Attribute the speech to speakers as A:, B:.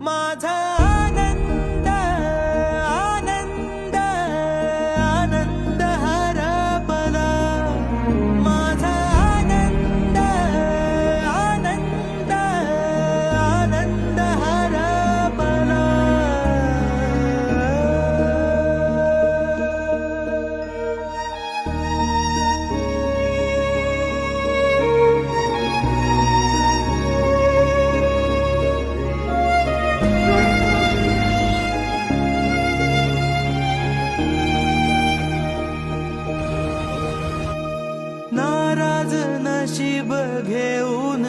A: my time. नशीब घेऊन